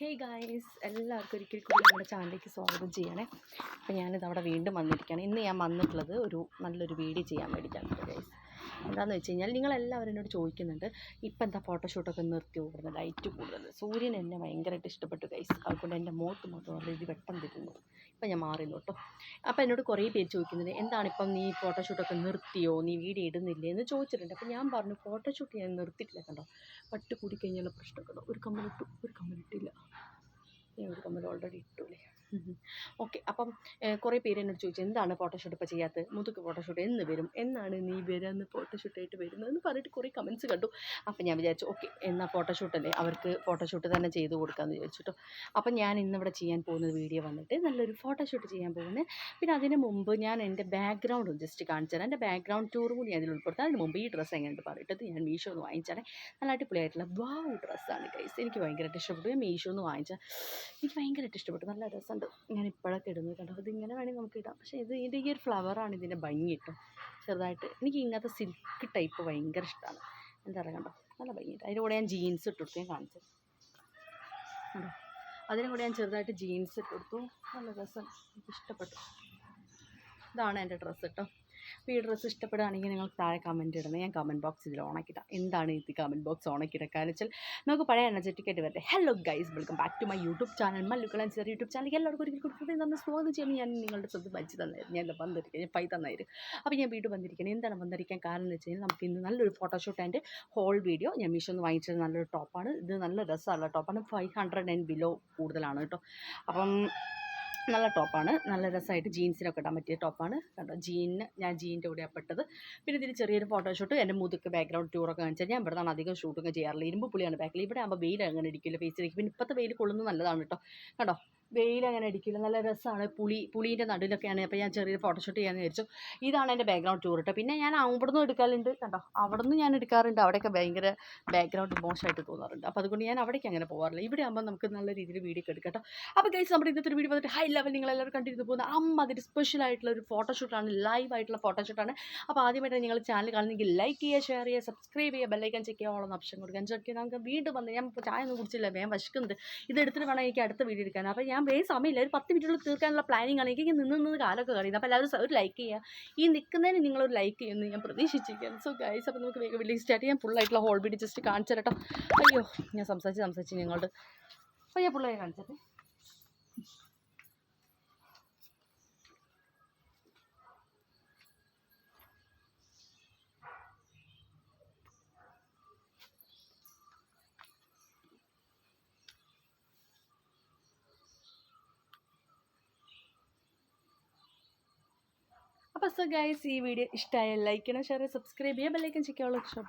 Hey guys എല്ലാവർക്കും ഒരിക്കൽ കൂടി നമ്മുടെ ചാനലിലേക്ക് സ്വാഗതം ചെയ്യണേ. അപ്പോൾ ഞാനിത് അവിടെ വീണ്ടും വന്നിരിക്കുകയാണ്. ഇന്ന് ഞാൻ വന്നിട്ടുള്ളത് ഒരു നല്ലൊരു വീഡിയോ ചെയ്യാൻ വേണ്ടിയിട്ടാണ് ഗൈസ് എന്താണെന്ന് വെച്ച് കഴിഞ്ഞാൽ നിങ്ങളെല്ലാവരും എന്നോട് ചോദിക്കുന്നുണ്ട് ഇപ്പം എന്താ ഫോട്ടോഷൂട്ടൊക്കെ നിർത്തി കൂടുന്നത് ലൈറ്റ് കൂടുതൽ സൂര്യൻ എന്നെ ഭയങ്കരമായിട്ട് ഇഷ്ടപ്പെട്ടു ഗൈസ് അതുകൊണ്ട് എന്റെ മുഖത്ത് മൊത്തം നല്ല ഇത് വെട്ടം തരുന്നു ഇപ്പം ഞാൻ മാറിന്നു കേട്ടോ. അപ്പം എന്നോട് കുറേ പേര് ചോദിക്കുന്നുണ്ട് എന്താണ് ഇപ്പം നീ ഫോട്ടോഷൂട്ടൊക്കെ നിർത്തിയോ? നീ വീഡിയോ ഇടുന്നില്ലേ? എന്ന് ചോദിച്ചിട്ടുണ്ട്. അപ്പം ഞാൻ പറഞ്ഞു ഫോട്ടോഷൂട്ട് ഞാൻ നിർത്തിയിട്ടില്ല കണ്ടോ? പട്ട് കൂടിക്കഴിഞ്ഞാലുള്ള പ്രശ്നമൊക്കെ ഒരു കമ്മലിട്ടു ഒരു കമ്മലിട്ടില്ല. ഞാൻ ഒരു കമ്മൽ ഓൾറെഡി ഇട്ടൂലേ ഓക്കെ അപ്പം കുറേ പേര് എന്നോട് ചോദിച്ചു എന്താണ് ഫോട്ടോഷൂട്ട് ഇപ്പോൾ ചെയ്യാത്തത്? മുതുക്ക് ഫോട്ടോഷൂട്ട് എന്ന് വരും. എന്നാണ് നീ വരുന്ന ഫോട്ടോഷൂട്ടായിട്ട് വരുന്നതെന്ന് പറഞ്ഞിട്ട് കുറേ കമൻസ് കണ്ടു. അപ്പം ഞാൻ വിചാരിച്ചു ഓക്കെ എന്നാൽ ഫോട്ടോഷൂട്ടല്ലേ അവർക്ക് ഫോട്ടോഷൂട്ട് തന്നെ ചെയ്ത് കൊടുക്കാമെന്ന് വിചാരിച്ചു കേട്ടോ അപ്പം ഞാൻ ഇന്നിവിടെ ചെയ്യാൻ പോകുന്ന വീഡിയോ വന്നിട്ട് നല്ലൊരു ഫോട്ടോഷൂട്ട് ചെയ്യാൻ പോകുന്നത് പിന്നെ അതിന് മുമ്പ് ഞാൻ എന്റെ ബാക്ക്ഗ്രൗണ്ട് ജസ്റ്റ് കാണിച്ചു തരാം. എന്റെ ബാക്ക്ഗ്രൗണ്ട് ടൂർ കൂടി അതിൽ ഉൾപ്പെടുത്താം അതിന് മുമ്പ് ഈ ഡ്രസ്സ് എങ്ങനെയുണ്ട് പറഞ്ഞിട്ട് ഞാൻ മീഷോ ഒന്ന് വാങ്ങിച്ചാണ് നല്ല അടിപൊളിയായിട്ടുള്ള വാവ് ഡ്രസ്സാണ് ഗൈസ് എനിക്ക് ഭയങ്കരമായിട്ട് ഇഷ്ടപ്പെട്ടു. മീഷോ ഒന്ന് വാങ്ങിച്ചാൽ എനിക്ക് ഭയങ്കരമായിട്ട് ഇഷ്ടപ്പെട്ടു. നല്ല രസമുണ്ട്. ഞാൻ ഇപ്പോഴൊക്കെ ഇടുന്നത് കണ്ടോ? ഇത് ഇങ്ങനെ വേണമെങ്കിൽ നമുക്ക് ഇടാം. പക്ഷേ ഇത് ഇതിന്റെ ഈ ഒരു ഫ്ലവറാണ് ഇതിന്റെ ഭംഗി കേട്ടോ. ചെറുതായിട്ട് എനിക്ക് ഇങ്ങനത്തെ സിൽക്ക് ടൈപ്പ് ഭയങ്കര ഇഷ്ടമാണ് എന്താ പറയുക കണ്ടോ? നല്ല ഭംഗിയുണ്ട് അതിന്റെ കൂടെ ഞാൻ ജീൻസ് ഇട്ടുകൊടുത്തു ഞാൻ കാണിച്ചത് കണ്ടോ? അതിനും കൂടെ ഞാൻ ചെറുതായിട്ട് ജീൻസ് ഇട്ടുകൊടുത്തു നല്ല രസം. എനിക്ക് ഇഷ്ടപ്പെട്ടു. ഇതാണ് എന്റെ ഡ്രസ്സ് കേട്ടോ അപ്പോൾ ഈ ഡ്രസ്സ് ഇഷ്ടപ്പെടുകയാണെങ്കിൽ നിങ്ങൾ താഴെ കമന്റ് ഇടണം. ഞാൻ കമന്റ് ബോക്സ് ഇതിൽ ഓണാക്കിയിട്ടാം എന്താണ് ഇത് കമന്റ് ബോക്സ് ഓണാക്കിയിട്ട കാരണം വെച്ചാൽ നമുക്ക് പഴയ എനർജറ്റിക് ആയിട്ട് വരട്ടെ. Hello guys welcome back to my YouTube channel മല്ലുക്കൾ ചെറിയ യൂട്യൂബ് ചാനൽ എല്ലാവർക്കും ഒരിക്കൽ കൊടുക്കുന്നത് നമ്മൾ സ്വാഗതം ചെയ്യുമ്പോൾ ഞാൻ നിങ്ങളുടെ സ്വന്തം വച്ച് തന്നായിരുന്നു. ഞാൻ വന്നിരിക്കുക ഞാൻ പൈ തന്നായിരുന്നു. അപ്പോൾ ഞാൻ വീട് വന്നിരിക്കുന്നത് എന്താണ് വന്നിരിക്കാൻ കാരണം എന്ന് വെച്ച് കഴിഞ്ഞാൽ നമുക്ക് ഇന്ന് നല്ലൊരു ഫോട്ടോഷൂട്ട് ആൻഡ് ഹോൾ വീഡിയോ ഞാൻ മീഷോ ഒന്ന് വാങ്ങിച്ചത് നല്ലൊരു ടോപ്പാണ് ഇത് നല്ല രസമുള്ള ടോപ്പാണ് ഫൈവ് ഹൺഡ്രഡ് ആൻഡ് ബിലോ കൂടുതലാണ് കേട്ടോ. അപ്പം നല്ല ടോപ്പാണ്. നല്ല രസമായിട്ട് ജീൻസിനൊക്കെ ഇടാൻ പറ്റിയ ടോപ്പാണ്. കണ്ടോ? ജീനിന് ഞാൻ ജീനിന്റെ കൂടെയാണ് പെട്ടത്. പിന്നെ ഇതിന് ചെറിയൊരു ഫോട്ടോഷൂട്ട് എന്റെ മുതുക്ക് ബാക്ക്ഗ്രൗണ്ട് ടൂറൊക്കെ കാണിച്ചാൽ ഞാൻ ഇവിടെ നിന്നാണ് അധികം ഷൂട്ടൊക്കെ ചെയ്യാറില്ല ഇരുമ്പ് പുളിയാണ് ബാക്കിൽ ഇവിടെ ആകുമ്പോൾ വെയിൽ അങ്ങനെ ഇടിക്കില്ല ഫേസിലേക്ക് പിന്നെ ഇപ്പോഴത്തെ വെയിൽ കൊള്ളുന്നത് നല്ലതാണ് കേട്ടോ. കണ്ടോ? വെയിൽ അങ്ങനെ അടിക്കില്ല നല്ല രസമാണ് പുളി പുളീന്റെ നടുവിലൊക്കെയാണ്. അപ്പോൾ ഞാൻ ചെറിയൊരു ഫോട്ടോഷൂട്ട് ചെയ്യാൻ വിചാരിച്ചു. ഇതാണ് എന്റെ ബാക്ക്ഗ്രൗണ്ട് ടൂർ കേട്ടോ പിന്നെ ഞാൻ അവിടെ നിന്ന് എടുക്കാറുണ്ട്. കണ്ടോ? നിന്ന് ഞാൻ എടുക്കാറുണ്ട്. അവിടെയൊക്കെ ഭയങ്കര ബാക്ക്ഗ്രൗണ്ട് മോശമായിട്ട് തോന്നാറുണ്ട്. അപ്പോൾ അതുകൊണ്ട് ഞാൻ അവിടേക്ക് അങ്ങനെ പോകാറില്ല ഇവിടെ ആകുമ്പോൾ നമുക്ക് നല്ല രീതിയിൽ വീഡിയോ എടുക്കാം കേട്ടോ അപ്പോൾ ഗൈസ് നമ്മുടെ ഇന്നത്തെ ഒരു വീഡിയോ വന്നിട്ട് ഹൈ ലെവൽ നിങ്ങൾ എല്ലാവരും കണ്ടിരുന്നു പോകുന്ന അമ്മ അതിൽ സ്പെഷ്യൽ ആയിട്ടുള്ള ഒരു ഫോട്ടോഷൂട്ടാണ് ലൈവ് ആയിട്ടുള്ള ഫോട്ടോഷൂട്ടാണ് അപ്പോൾ ആദ്യമായിട്ട് നിങ്ങൾ ചാനൽ കാണുന്നെങ്കിൽ ലൈക്ക് ചെയ്യുക ഷെയർ ചെയ്യുക സബ്സ്ക്രൈബ് ചെയ്യുക ബെല്ലൈക്കൻ ചെക്ക് ചെയ്യാനുള്ള ഓപ്ഷൻ കൊടുക്കാൻ ചെക്ക് നമുക്ക് വീണ്ടും വന്ന് ഞാൻ ചായ ഒന്നും കുടിച്ചില്ല. വേഗം വിശക്കുന്നുണ്ട്. ഇത് എടുത്തിട്ട് വേണം എനിക്ക് അടുത്ത വീഡിയോ എടുക്കാൻ. അപ്പോൾ ഞാൻ വേഗം സമയമില്ല. ഒരു പത്ത് മിനിറ്റുള്ളിൽ തീർക്കാനുള്ള പ്ലാനിങ് ആണ്. എനിക്ക് നിന്ന് നിന്ന് കാലമൊക്കെ കഴിയുന്നത് അപ്പോൾ എല്ലാവരും ഒരു ലൈക്ക് ചെയ്യുക ഈ നിൽക്കുന്നതിന് നിങ്ങളൊരു ലൈക്ക് ചെയ്യുമെന്ന് ഞാൻ പ്രതീക്ഷിച്ചിരിക്കുകയാണ്. സോ ഗൈസ് അപ്പോൾ നമുക്ക് വേഗം വീഡിയോ സ്റ്റാർട്ട് ചെയ്യാം. ഫുള്ളായിട്ടുള്ള ഹോൾ ബിഡി ജസ്റ്റ് കാണിച്ചു തരട്ടോ. അയ്യോ ഞാൻ സംസാരിച്ച് സംസാരിച്ച് നിങ്ങളോട് അപ്പോൾ ഞാൻ ഫുള്ളായി കാണിച്ചത്. അപ്പോൾ സോ ഗൈസ് ഈ വീഡിയോ ഇഷ്ടമായ ലൈക്ക് ചെയ്യണം ഷെയർ സബ്സ്ക്രൈബ് ചെയ്യുക ബെല്ലൈക്കൻ ചെക്കാനുള്ള ഇഷ്ടം